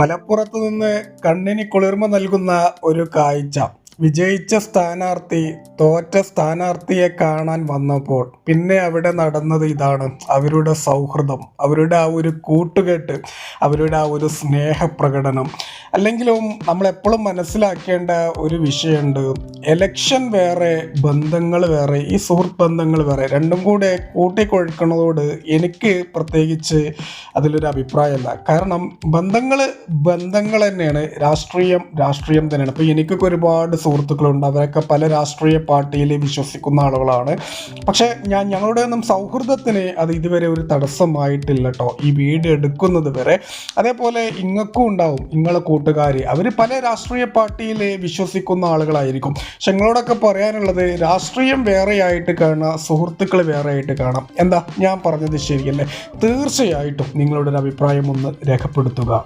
മലപ്പുറത്ത് നിന്ന് കണ്ണിന് കുളിർമ നൽകുന്ന ഒരു കാഴ്ച. വിജയിച്ച സ്ഥാനാർത്ഥി തോറ്റ സ്ഥാനാർത്ഥിയെ കാണാൻ വന്നപ്പോൾ പിന്നെ അവിടെ നടന്നത് ഇതാണ്. അവരുടെ സൗഹൃദം അവരുടെ ആ ഒരു കൂട്ടുകെട്ട് അവരുടെ ആ ഒരു സ്നേഹപ്രകടനം. അല്ലെങ്കിലും നമ്മൾ എപ്പോഴും മനസ്സിലാക്കേണ്ട ഒരു വിഷയമുണ്ട്. എലക്ഷൻ വേറെ ബന്ധങ്ങൾ വേറെ ഈ സുഹൃത്ത് ബന്ധങ്ങൾ വേറെ രണ്ടും കൂടെ കൂട്ടിക്കൊഴുക്കണതോട് എനിക്ക് പ്രത്യേകിച്ച് അതിലൊരു അഭിപ്രായമല്ല. കാരണം ബന്ധങ്ങൾ ബന്ധങ്ങൾ തന്നെയാണ് രാഷ്ട്രീയം രാഷ്ട്രീയം തന്നെയാണ്. ഇപ്പോൾ എനിക്കൊക്കെ ഒരുപാട് സുഹൃത്തുക്കളുണ്ട് അവരൊക്കെ പല രാഷ്ട്രീയ പാർട്ടിയിൽ വിശ്വസിക്കുന്ന ആളുകളാണ്. പക്ഷേ ഞാൻ ഞങ്ങളുടെ ഒന്നും സൗഹൃദത്തിന് അത് ഇതുവരെ ഒരു തടസ്സമായിട്ടില്ല കേട്ടോ. ഈ വീട് എടുക്കുന്നത് വരെ. അതേപോലെ ഇങ്ങക്കും ഉണ്ടാവും നിങ്ങളെ കൂട്ടുകാർ അവർ പല രാഷ്ട്രീയ പാർട്ടിയിൽ വിശ്വസിക്കുന്ന ആളുകളായിരിക്കും. പക്ഷെ നിങ്ങളോടൊക്കെ പറയാനുള്ളത് രാഷ്ട്രീയം വേറെയായിട്ട് കാണാം സുഹൃത്തുക്കൾ വേറെയായിട്ട് കാണാം എന്താ? ഞാൻ പറഞ്ഞത് ശരിയല്ലേ? തീർച്ചയായിട്ടും നിങ്ങളുടെ ഒരു അഭിപ്രായം ഒന്ന് രേഖപ്പെടുത്തുക.